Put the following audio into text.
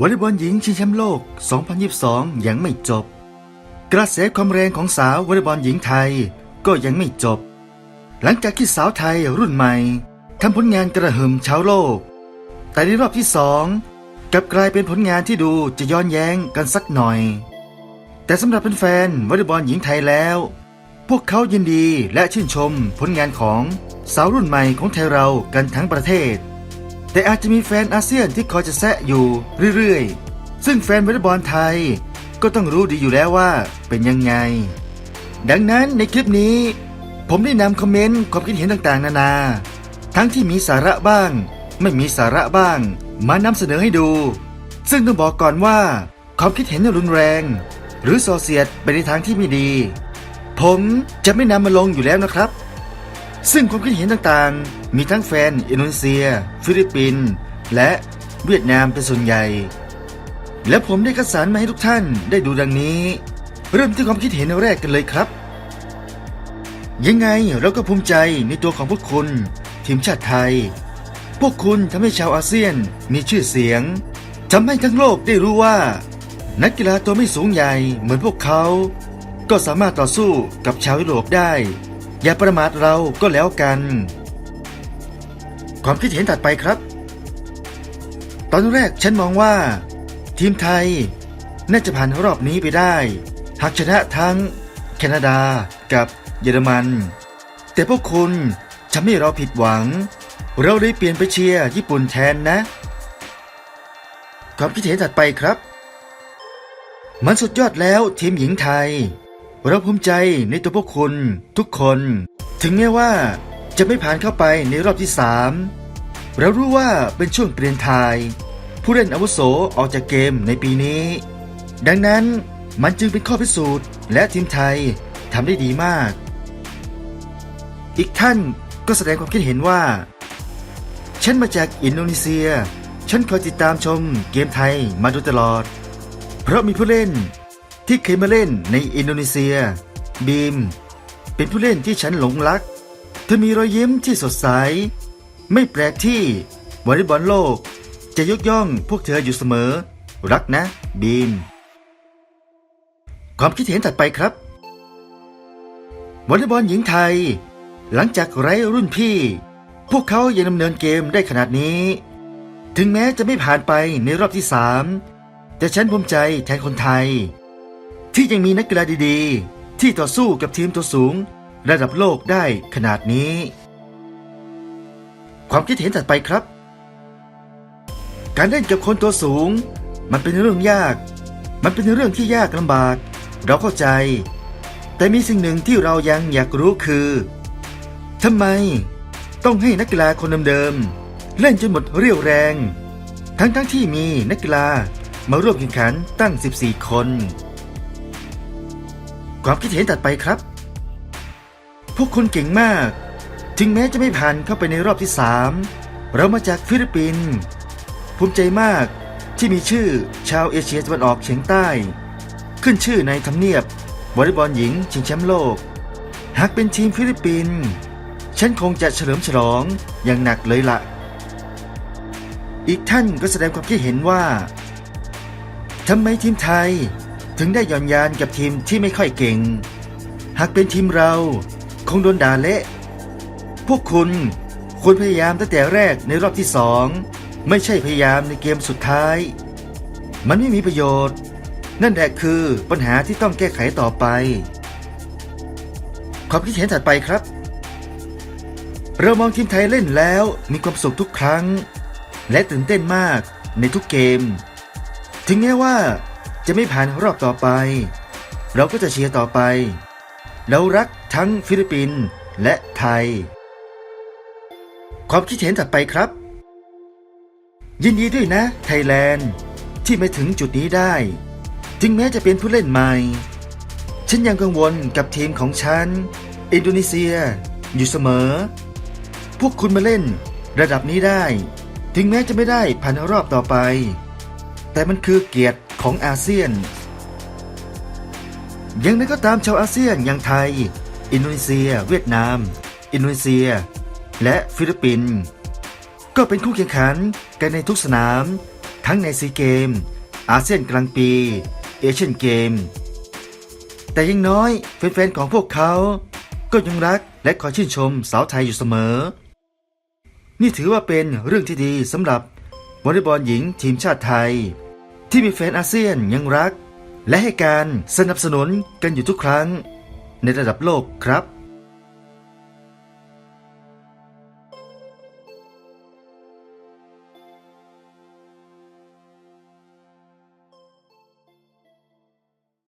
วอลเลย์บอลหญิงชิงแชมป์โลก 2022 ยังไม่จบ กระแสความแรงของสาววอลเลย์บอลหญิงไทยก็ยังไม่จบ หลังจากที่สาวไทยรุ่นใหม่ทำผลงานกระหึ่มชาวโลก แต่ในรอบที่สองกลับกลายเป็นผลงานที่ดูจะย้อนแย้งกันสักหน่อย แต่สำหรับแฟนๆวอลเลย์บอลหญิงไทยแล้ว พวกเขายินดีและชื่นชมผลงานของสาวรุ่นใหม่ของไทยเรากันทั้งประเทศ แต่อาจจะมีแฟนอาเซียนที่คอยจะแซะอยู่เรื่อยๆ ซึ่งแฟนวอลเลย์บอลไทยก็ต้องรู้ดีอยู่แล้วว่าเป็นยังไง ดังนั้นในคลิปนี้ ผมได้นำคอมเมนต์ความคิดเห็นต่างๆ นานา ทั้งที่มีสาระบ้าง ไม่มีสาระบ้าง มานำเสนอให้ดู ซึ่งต้องบอกก่อนว่าความคิดเห็นรุนแรง หรือส่อเสียดไปในทางที่ไม่ดี ผมจะไม่นำมาลงอยู่แล้วนะครับ ซึ่งความคิดเห็นต่างๆ มีทั้งแฟน อินโดนีเซีย ฟิลิปปินส์และเวียดนามเป็นส่วนใหญ่ และผมได้คัดสรรมาให้ทุกท่านได้ดูดังนี้ เริ่มที่ความคิดเห็นแรกกันเลยครับ ยังไงเราก็ภูมิใจในตัวของพวกคุณ ทีมชาติไทย พวกคุณทำให้ชาวอาเซียนมีชื่อเสียงทำให้ทั้งโลกได้รู้ว่า นักกีฬาตัวไม่สูงใหญ่เหมือนพวกเขา ก็สามารถต่อสู้กับชาวยุโรปได้ อย่าประมาทเราก็แล้วกัน ความคิดเห็นถัดไปครับ ตอนแรกฉันมองว่า ทีมไทย น่าจะผ่านรอบนี้ไปได้ หากชนะทั้ง แคนาดากับเยอรมัน แต่พวกคุณทำให้เราผิดหวัง เราเลยเปลี่ยนไปเชียร์ญี่ปุ่นแทนนะ ความคิดเห็นถัดไปครับ มันสุดยอดแล้วทีมหญิงไทย เราภูมิใจในตัวพวกคุณทุกคน ถึงแม้ว่าจะไม่ผ่านเข้าไปในรอบที่สามเรารู้ว่าเป็นช่วงเปลี่ยนทาย ผู้เล่นอาวุโสออกจากเกมในปีนี้ ดังนั้นมันจึงเป็นข้อพิสูจน์ และทีมไทยทำได้ดีมาก อีกท่านก็แสดงความคิดเห็นว่า ฉันมาจากอินโดนีเซีย ฉันคอยติดตามชมเกมไทยมาโดยตลอด เพราะมีผู้เล่น ที่เคยมาเล่นในอินโดนีเซีย บีม เป็นผู้เล่นที่ฉันหลงรัก เธอมีรอยยิ้มที่สดใส ไม่แปลกที่วอลเลย์บอลโลก จะยกย่องพวกเธออยู่เสมอ รักนะ บีม ความคิดเห็นถัดไปครับวอลเลย์บอลหญิงไทย หลังจากไร้รุ่นพี่ พวกเขายังดำเนินเกมได้ขนาดนี้ ถึงแม้จะไม่ผ่านไปในรอบที่สามแต่ฉันภูมิใจแทนคนไทย ที่ยังมีนักกีฬาดีๆ ที่ต่อสู้กับทีมตัวสูง ระดับโลกได้ขนาดนี้ ความคิดเห็นถัดไปครับ การเล่นกับคนตัวสูง มันเป็นเรื่องยาก มันเป็นเรื่องที่ยากลำบาก เราเข้าใจ แต่มีสิ่งหนึ่งที่เรายังอยากรู้คือทำไมต้องให้นักกีฬาคนเดิมๆเล่นจนหมดเรี่ยวแรง ทั้งๆทที่มีนักกีฬามาร่วมแข่งขันตั้ง 14 คน ความคิดเห็นตัดไปครับ พวกคุณเก่งมาก ถึงแม้จะไม่ผ่านเข้าไปในรอบที่สามเรามาจากฟิลิปปินส์ภูมิใจมากที่มีชื่อชาวเอเชียตะวันออกเฉียงใต้ ขึ้นชื่อในทำเนียบวอลเลย์บอลหญิงชิงแชมป์โลก หากเป็นทีมฟิลิปปินส์ฉันคงจะเฉลิมฉลองอย่างหนักเลยละอีกท่านก็แสดงความคิดเห็นว่าทำไมทีมไทย ถึงได้ย่อนยานกับทีมที่ไม่ค่อยเก่ง หากเป็นทีมเรา คงโดนด่าเละ พวกคุณควรพยายามตั้งแต่แรกในรอบที่สองไม่ใช่พยายามในเกมสุดท้าย มันไม่มีประโยชน์ นั่นแหละคือปัญหาที่ต้องแก้ไขต่อไป ความคิดเห็นถัดไปครับ เรามองทีมไทยเล่นแล้วมีความสุขทุกครั้ง และตื่นเต้นมากในทุกเกม ถึงแม้ว่า จะไม่ผ่านรอบต่อไป เราก็จะเชียร์ต่อไป เรารักทั้งฟิลิปปินส์และไทย ความคิดเห็นถัดไปครับ ยินดีด้วยนะไทยแลนด์ที่มาถึงจุดนี้ได้ ถึงแม้จะเป็นผู้เล่นใหม่ ฉันยังกังวลกับทีมของฉัน อินโดนีเซีย อยู่เสมอ พวกคุณมาเล่นระดับนี้ได้ ถึงแม้จะไม่ได้ผ่านรอบต่อไป แต่มันคือเกียรติ ของอาเซียน ยังไงก็ตามชาวอาเซียนอย่างไทย อินโดนีเซีย เวียดนาม อินโดนีเซีย และฟิลิปปินส์ก็เป็นคู่แข่งขันกันในทุกสนาม ทั้งในซีเกม อาเซียนกลางปี เอเชียนเกม แต่ยังน้อยแฟนๆของพวกเขาก็ยังรักและคอยชื่นชมสาวไทยอยู่เสมอ นี่ถือว่าเป็นเรื่องที่ดีสำหรับวอลเลย์บอลหญิงทีมชาติไทย ที่มีแฟนอาเซียนยังรัก และให้การสนับสนุนกันอยู่ทุกครั้ง ในระดับโลกครับ